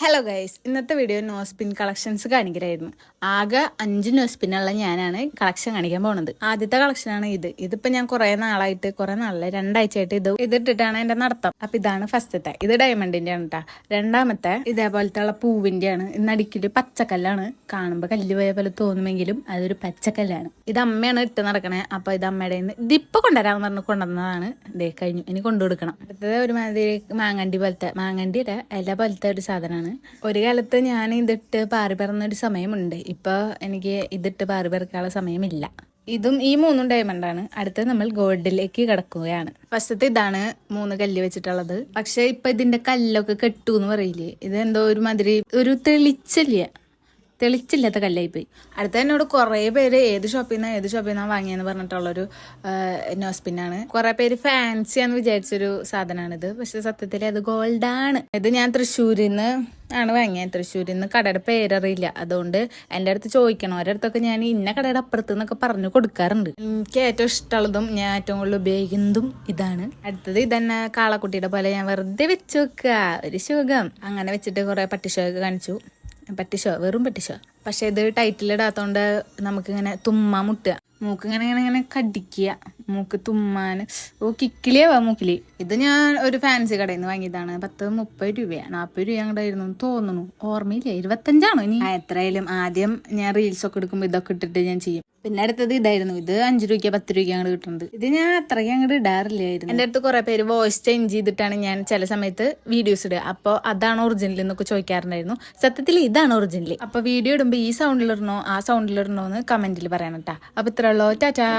Hello guys ഇന്നത്തെ video nose pin collections കാണിക്കലായിരുന്നു. ആകെ അഞ്ച് നോസ്പിനുള്ള ഞാനാണ് കളക്ഷൻ കാണിക്കാൻ പോണത്. ആദ്യത്തെ കളക്ഷനാണ് ഇത്. ഇതിപ്പോ ഞാൻ കുറെ നാളായിട്ട് കുറെ നാളെ രണ്ടാഴ്ചയായിട്ട് ഇത് ഇതിട്ടിട്ടാണ് എന്റെ നടത്തം. അപ്പൊ ഇതാണ് ഫസ്റ്റത്തെ. ഇത് ഡയമണ്ടിന്റെ ആണ് കേട്ടോ രണ്ടാമത്തെ ഇതേപോലത്തെ ഉള്ള പൂവിന്റെ ആണ് ഇന്നടിക്കൊരു പച്ചക്കല്ലാണ്. കാണുമ്പോ കല്ല് പോയ പോലെ തോന്നുമെങ്കിലും അതൊരു പച്ചക്കല്ലാണ്. ഇത് അമ്മയാണ് ഇട്ട് നടക്കണേ. അപ്പൊ ഇത് അമ്മയുടെ കയ്യിന്ന് ഇതിപ്പൊ കൊണ്ടുവരാന്ന് പറഞ്ഞ് കൊണ്ടുവന്നതാണ്. ഇതേ കഴിഞ്ഞു. ഇനി കൊണ്ടുകൊടുക്കണം. അടുത്തത് ഒരു ഒരുമാതിരി മാങ്ങണ്ടി പോലത്തെ മാങ്ങണ്ടിയുടെ ഇല പോലത്തെ ഒരു സാധനമാണ് ഒരു കാലത്ത് ഞാൻ ഇതിട്ട് പാറി പറന്ന ഒരു സമയമുണ്ട്. ഇപ്പൊ എനിക്ക് ഇതിട്ട് പാറി പറക്കാനുള്ള സമയമില്ല. ഇതും ഈ മൂന്നും ഡയമണ്ട് ആണ്. അടുത്ത നമ്മൾ ഗോൾഡിലേക്ക് കിടക്കുകയാണ്. ഫസ്റ്റത്തെ ഇതാണ് മൂന്ന് കല്ല് വെച്ചിട്ടുള്ളത്. പക്ഷെ ഇപ്പൊ ഇതിന്റെ കല്ലൊക്കെ കെട്ടു എന്ന് പറയില്ലേ? ഇത് എന്തോ ഒരു മാതിരി ഒരു തെളിച്ചില്ല. തെളിച്ചില്ലാത്ത കല്ലായി പോയി അടുത്ത എന്നോട് കുറേ പേര് ഏത് ഷോപ്പിൽ നിന്നാ ഏത് ഷോപ്പിൽ നിന്നാണ് വാങ്ങിയെന്ന് പറഞ്ഞിട്ടുള്ളൊരു നോസ്പിന്നാണ് കുറേ പേര് ഫാൻസിയാന്ന് വിചാരിച്ചൊരു സാധനമാണിത് പക്ഷെ സത്യത്തിൽ അത് ഗോൾഡാണ് ഇത് ഞാൻ തൃശ്ശൂരിൽ നിന്ന് ആണ് വാങ്ങിയത് തൃശ്ശൂരിൽ നിന്ന് കടയുടെ പേരറിയില്ല. അതുകൊണ്ട് എന്റെ അടുത്ത് ചോദിക്കണം. ഓരോരുത്തൊക്കെ ഞാൻ ഇന്ന കടയുടെ അപ്പുറത്ത് നിന്നൊക്കെ പറഞ്ഞു കൊടുക്കാറുണ്ട്. എനിക്ക് ഏറ്റവും ഇഷ്ടമുള്ളതും ഞാൻ ഏറ്റവും കൂടുതൽ ഉപയോഗിക്കുന്നതും ഇതാണ്. അടുത്തത് ഇതന്നെ കാളക്കുട്ടിയുടെ പോലെ ഞാൻ വെറുതെ വെച്ച് വെക്കുക. ഒരു ശുഖം അങ്ങനെ വെച്ചിട്ട് കുറേ പട്ടിഷോയൊക്കെ കാണിച്ചു. പട്ടിഷോ? വെറും പട്ടിഷോ? പക്ഷേ ഇത് ടൈറ്റിൽ ടൈറ്റിലിടാത്തോണ്ട് നമുക്കിങ്ങനെ തുമ്മാ മുട്ടുക. മൂക്ക് ഇങ്ങനെ ഇങ്ങനെ ഇങ്ങനെ കടിക്കുക. മൂക്ക് തുമ്മാൻ ഓ കിക്കിലിയാവാ മൂക്കിൽ. ഇത് ഞാൻ ഒരു ഫാൻസി കടയിൽ നിന്ന് വാങ്ങിയതാണ്. പത്ത് മുപ്പത് രൂപയാണ് നാൽപ്പത് രൂപ അങ്ങോട്ട് ആയിരുന്നു തോന്നുന്നു. ഓർമ്മയില്ല? ഇരുപത്തഞ്ചാണോ ഇനി? എത്രയായാലും ആദ്യം ഞാൻ റീൽസ് ഒക്കെ എടുക്കുമ്പോൾ ഇതൊക്കെ ഇട്ടിട്ട് ഞാൻ ചെയ്യും. പിന്നെ അടുത്തത് ഇതായിരുന്നു. ഇത് അഞ്ചു രൂപയ്ക്ക് പത്ത് രൂപയ്ക്ക് അങ്ങോട്ട് കിട്ടുന്നത് ഇത് ഞാൻ അത്രയ്ക്ക് അങ്ങോട്ട് ഇടാറില്ലായിരുന്നു. എന്റെ അടുത്ത് കുറേ പേര് വോയിസ് ചേഞ്ച് ചെയ്തിട്ടാണ് ഞാൻ ചില സമയത്ത് വീഡിയോസ് ഇടുക. അപ്പോൾ അതാണ് ഒറിജിനൽ എന്നൊക്കെ ചോദിക്കാറുണ്ടായിരുന്നു. സത്യത്തിൽ ഇതാണ് ഒറിജിനൽ അപ്പോൾ വീഡിയോ ഇടുമ്പോൾ ഈ സൗണ്ടിലിടണോ ആ സൗണ്ടിലിടണോ എന്ന് കമന്റിൽ പറയണം കേട്ടാ അപ്പോൾ ഇത്രയുള്ളൂ ടാറ്റാ.